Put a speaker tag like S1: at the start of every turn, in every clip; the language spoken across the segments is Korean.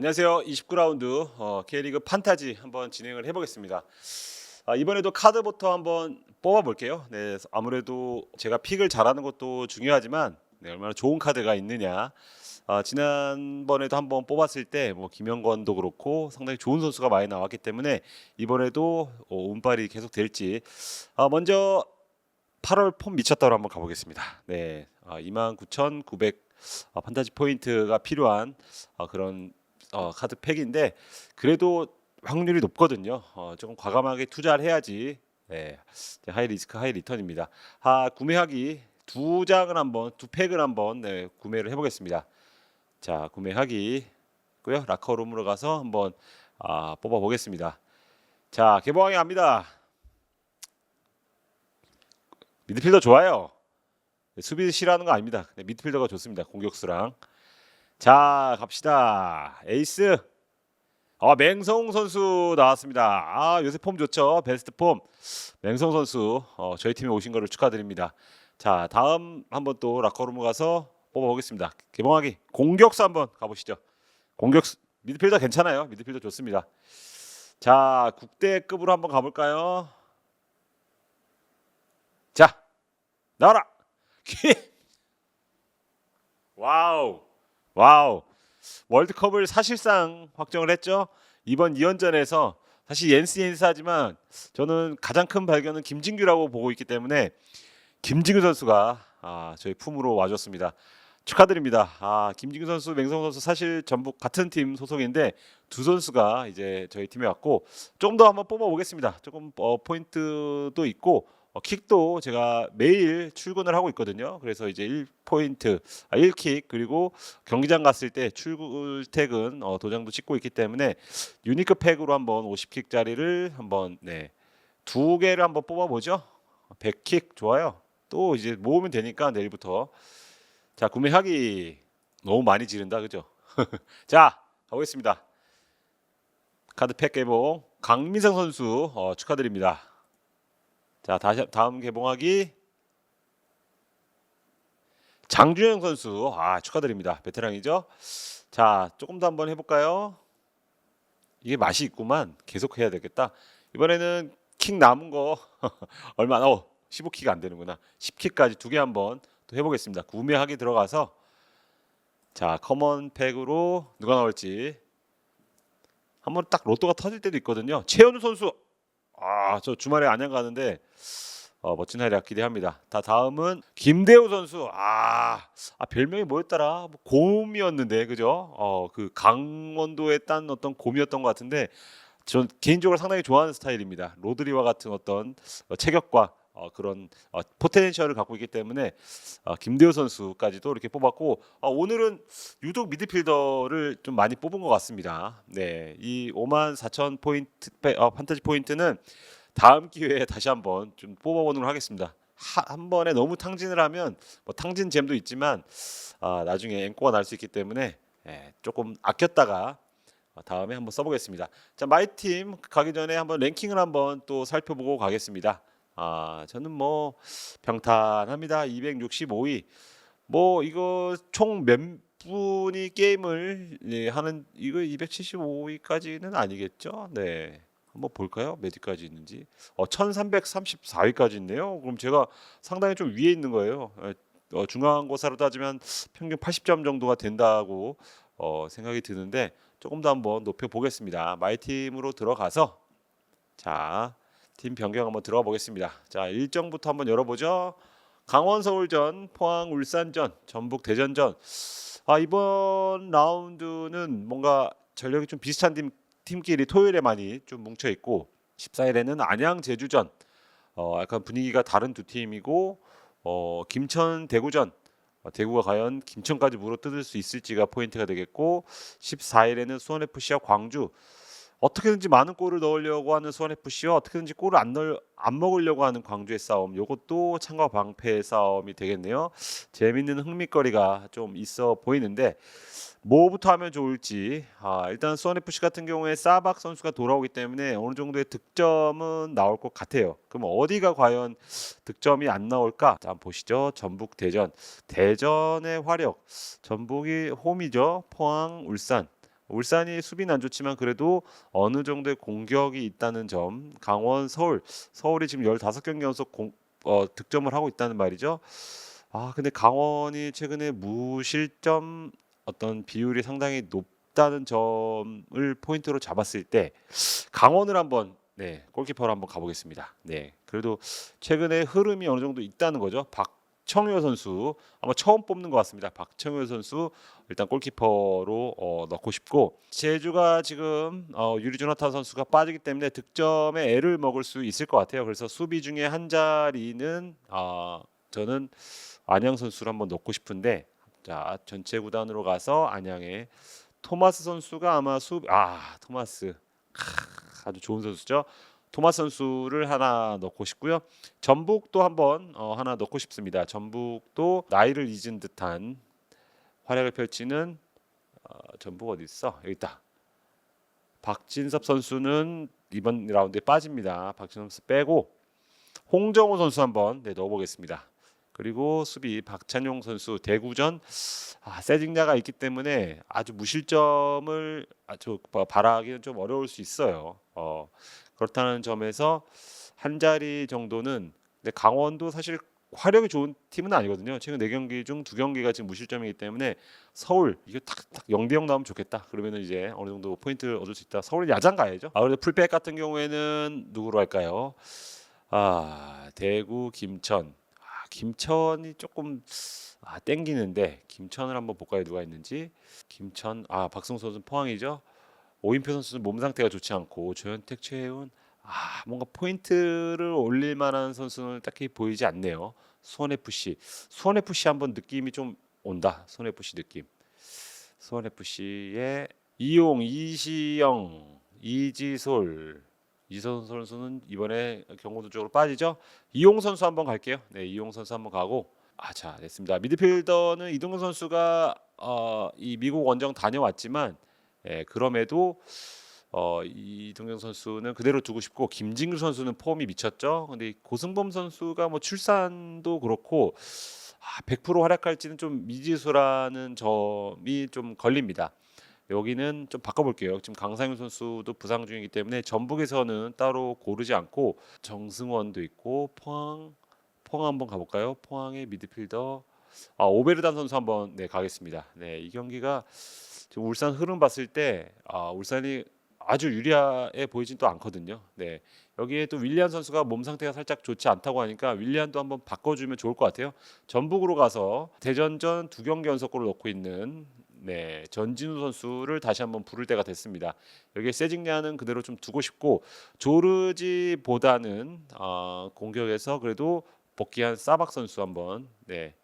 S1: 안녕하세요. 29라운드 어, K리그 판타지 한번 진행을 해보겠습니다. 아, 이번에도 카드부터 한번 뽑아볼게요. 네, 아무래도 제가 픽을 잘하는 것도 중요하지만 네, 얼마나 좋은 카드가 있느냐. 아, 지난번에도 한번 뽑았을 때 뭐 김영건도 그렇고 상당히 좋은 선수가 많이 나왔기 때문에 이번에도 어, 운빨이 계속 될지. 아, 먼저 8월 폼 미쳤다로 한번 가보겠습니다. 네, 아, 29,900 아, 판타지 포인트가 필요한 아, 그런 어, 카드 팩인데 그래도 확률이 높거든요. 어, 조금 과감하게 투자를 해야지. 네, 하이 리스크 하이 리턴입니다. 아, 구매하기 두 장을 한번 두 팩을 한번 네, 구매를 해보겠습니다. 자, 구매하기 고요. 라커룸으로 가서 한번 아, 뽑아 보겠습니다. 자, 개봉하기 갑니다. 미드필더 좋아요. 네, 수비 싫어하는 거 아닙니다. 네, 미드필더가 좋습니다. 공격수랑. 자 갑시다. 에이스. 아 맹성 선수 나왔습니다. 아 요새 폼 좋죠. 베스트 폼. 맹성 선수 어, 저희 팀에 오신 거를 축하드립니다. 자 다음 한번 또 라커룸 가서 뽑아보겠습니다. 개봉하기 공격수 한번 가보시죠. 공격수 미드필더 괜찮아요. 미드필더 좋습니다. 자 국대급으로 한번 가볼까요? 자 나와라. 와우. 와우. 월드컵을 사실상 확정을 했죠. 이번 2연전에서 사실 옌스 옌스하지만 저는 가장 큰 발견은 김진규라고 보고 있기 때문에 김진규 선수가 아, 저희 품으로 와줬습니다. 축하드립니다. 아, 김진규 선수, 맹성 선수 사실 전부 같은 팀 소속인데 두 선수가 이제 저희 팀에 왔고 조금 더 한번 뽑아보겠습니다. 조금 어, 포인트도 있고 어, 킥도 제가 매일 출근을 하고 있거든요. 그래서 이제 1포인트, 아, 1킥 그리고 경기장 갔을 때 출퇴근 어, 도장도 찍고 있기 때문에 유니크 팩으로 한번 50킥짜리를 한번 네. 두 개를 한번 뽑아 보죠. 100킥 좋아요. 또 이제 모으면 되니까 내일부터 자, 구매하기 너무 많이 지른다. 그죠? 자, 가보겠습니다. 카드 팩 개봉 강민성 선수 어, 축하드립니다. 자 다시 다음 개봉하기. 장준영 선수. 아 축하드립니다. 베테랑이죠? 자 조금 더 한번 해 볼까요? 이게 맛이 있구만. 계속 해야 되겠다. 이번에는 킥 남은 거. 얼마나 어 15킥 안 되는구나. 10킥까지 두 개 한번 또 해보겠습니다. 구매하기 들어가서. 자 커먼 팩으로 누가 나올지. 한번 딱 로또가 터질 때도 있거든요. 최현우 선수 아, 저 주말에 안양 가는데 어, 멋진 활약 기대합니다. 다 다음은 김대우 선수. 아, 아 별명이 뭐였더라? 뭐 곰이었는데, 그죠? 어, 그 강원도에 딴 어떤 곰이었던 것 같은데, 전 개인적으로 상당히 좋아하는 스타일입니다. 로드리와 같은 어떤 어, 체격과 어, 그런 어, 포텐셜을 갖고 있기 때문에 어, 김대우 선수까지도 이렇게 뽑았고 어, 오늘은 유독 미드필더를 좀 많이 뽑은 것 같습니다. 네, 이 5만 4천 포인트 페- 어, 판타지 포인트는 다음 기회에 다시 한번 좀 뽑아보도록 하겠습니다. 하, 한 번에 너무 탕진을 하면 뭐 탕진 잼도 있지만 아, 나중에 앵꼬가 날 수 있기 때문에 예, 조금 아꼈다가 어, 다음에 한번 써보겠습니다. 자 마이 팀 가기 전에 한번 랭킹을 한번 또 살펴보고 가겠습니다. 아 저는 뭐 평탄합니다. 265위. 뭐 이거 총 몇 분이 게임을 예, 하는 이거 275위까지는 아니겠죠? 네. 한번 볼까요? 몇 위까지 있는지. 어 1334위까지 있네요. 그럼 제가 상당히 좀 위에 있는 거예요. 어, 어, 중간고사로 따지면 평균 80점 정도가 된다고 어, 생각이 드는데 조금 더 한번 높여 보겠습니다. 마이 팀으로 들어가서 자, 팀 변경 한번 들어가 보겠습니다. 자, 일정부터 한번 열어보죠. 강원 서울전, 포항 울산전, 전북 대전전. 아, 이번 라운드는 뭔가 전력이 좀 비슷한 팀 팀끼리 토요일에 많이 좀 뭉쳐 있고 14일에는 안양 제주전. 어, 약간 분위기가 다른 두 팀이고 어, 김천 대구전. 어, 대구가 과연 김천까지 물어뜯을 수 있을지가 포인트가 되겠고 14일에는 수원 FC와 광주 어떻게든지 많은 골을 넣으려고 하는 수원 FC와 어떻게든지 골을 안 넣을 안 먹으려고 하는 광주의 싸움. 요것도 창과 방패의 싸움이 되겠네요. 재밌는 흥미거리가 좀 있어 보이는데 뭐부터 하면 좋을지. 아, 일단 수원 FC 같은 경우에 사박 선수가 돌아오기 때문에 어느 정도의 득점은 나올 것 같아요. 그럼 어디가 과연 득점이 안 나올까? 자, 보시죠. 전북 대전. 대전의 화력. 전북이 홈이죠. 포항, 울산. 울산이 수비는 안 좋지만 그래도 어느 정도의 공격이 있다는 점. 강원, 서울, 서울이 지금 15경기 연속 공, 어, 득점을 하고 있다는 말이죠. 아, 근데 강원이 최근에 무실점 어떤 비율이 상당히 높다는 점을 포인트로 잡았을 때 강원을 한번 네, 골키퍼로 한번 가보겠습니다. 네, 그래도 최근에 흐름이 어느 정도 있다는 거죠. 박 청효 선수 아마 처음 뽑는 것 같습니다. 박청효 선수 일단 골키퍼로 어, 넣고 싶고 제주가 지금 어, 유리 조나타 선수가 빠지기 때문에 득점에 애를 먹을 수 있을 것 같아요. 그래서 수비 중에 한 자리는 아 저는 안양 선수를 한번 넣고 싶은데 자 전체 구단으로 가서 안양에 토마스 선수가 아마 수아 토마스 크, 아주 좋은 선수죠. 토마스 선수를 하나 넣고 싶고요. 전북도 한번 어, 하나 넣고 싶습니다. 전북도 나이를 잊은 듯한 활약을 펼치는 어, 전북 어디 있어? 여기 있다. 박진섭 선수는 이번 라운드에 빠집니다. 박진섭 선수 빼고 홍정호 선수 한번 네, 넣어보겠습니다. 그리고 수비 박찬용 선수 대구전 아, 세징야가 있기 때문에 아주 무실점을 아주 바- 바라기는 좀 어려울 수 있어요. 어, 그렇다는 점에서 한 자리 정도는 근데 강원도 사실 화력이 좋은 팀은 아니거든요. 최근 네 경기 중 두 경기가 지금 무실점이기 때문에 서울 이게 탁탁 0대 0 나오면 좋겠다. 그러면은 이제 어느 정도 포인트를 얻을 수 있다. 서울 야장 가야죠. 아, 그래도 풀백 같은 경우에는 누구로 할까요? 아, 대구 김천. 아, 김천이 조금 아, 땡기는데 김천을 한번 볼까요? 누가 있는지. 김천 아, 박승호 선수는 포항이죠. 오인표 선수는 몸 상태가 좋지 않고 조현택, 최혜훈 아, 뭔가 포인트를 올릴 만한 선수는 딱히 보이지 않네요. 수원 FC. 수원 FC 한번 느낌이 좀 온다. 수원 FC 느낌. 수원 FC의 이용, 이시영, 이지솔, 이선 선수는 이번에 경고도 쪽으로 빠지죠. 이용 선수 한번 갈게요. 네, 이용 선수 한번 가고 아, 자, 됐습니다. 미드필더는 이동근 선수가 어, 이 미국 원정 다녀왔지만 예, 그럼에도 어, 이동경 선수는 그대로 두고 싶고 김진규 선수는 폼이 미쳤죠. 근데 이 고승범 선수가 뭐 출산도 그렇고 아, 100% 활약할지는 좀 미지수라는 점이 좀 걸립니다. 여기는 좀 바꿔볼게요. 지금 강상윤 선수도 부상 중이기 때문에 전북에서는 따로 고르지 않고 정승원도 있고 포항 포항 한번 가볼까요? 포항의 미드필더 아, 오베르단 선수 한번 네 가겠습니다. 네, 이 경기가 울산 흐름 봤을 때 아, 울산이 아주 유리해 보이진 또 않거든요. 네. 여기에 또 윌리안 선수가 몸 상태가 살짝 좋지 않다고 하니까 윌리안도 한번 바꿔주면 좋을 것 같아요. 전북으로 가서 대전전 두 경기 연속골을 넣고 있는 네 전진우 선수를 다시 한번 부를 때가 됐습니다. 여기에 세징야는 그대로 좀 두고 싶고 조르지보다는 어, 공격에서 그래도 복귀한 사박 선수 한번 네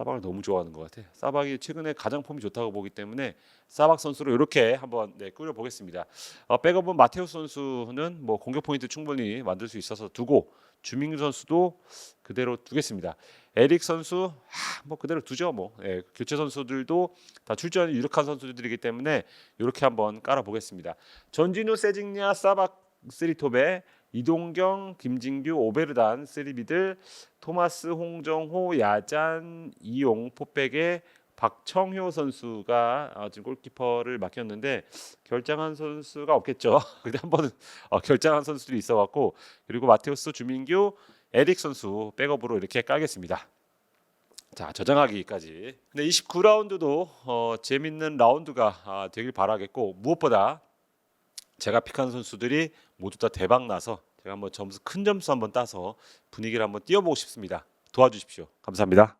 S1: 사박을 너무 좋아하는 것 같아. 사박이 최근에 가장 폼이 좋다고 보기 때문에 사박 선수로 이렇게 한번 네, 꾸려 보겠습니다. 어, 백업은 마테우 선수는 뭐 공격 포인트 충분히 만들 수 있어서 두고 주민규 선수도 그대로 두겠습니다. 에릭 선수 하, 뭐 그대로 두죠 뭐 예, 교체 선수들도 다 출전이 유력한 선수들이기 때문에 이렇게 한번 깔아 보겠습니다. 전진우 세징야 사박 쓰리톱에 이동경, 김진규, 오베르단 쓰리비들 토마스, 홍정호, 야잔, 이용, 포백에 박청효 선수가 어, 지금 골키퍼를 맡겼는데 결장한 선수가 없겠죠. 근데 한 번은 어, 결장한 선수들이 있어갖고 그리고 마테우스, 주민규, 에릭 선수 백업으로 이렇게 깔겠습니다. 자 저장하기까지. 근데 29라운드도 어, 재밌는 라운드가 아, 되길 바라겠고 무엇보다 제가 픽한 선수들이 모두 다 대박 나서 제가 한번 점수 큰 점수 한번 따서 분위기를 한번 띄워보고 싶습니다. 도와주십시오. 감사합니다.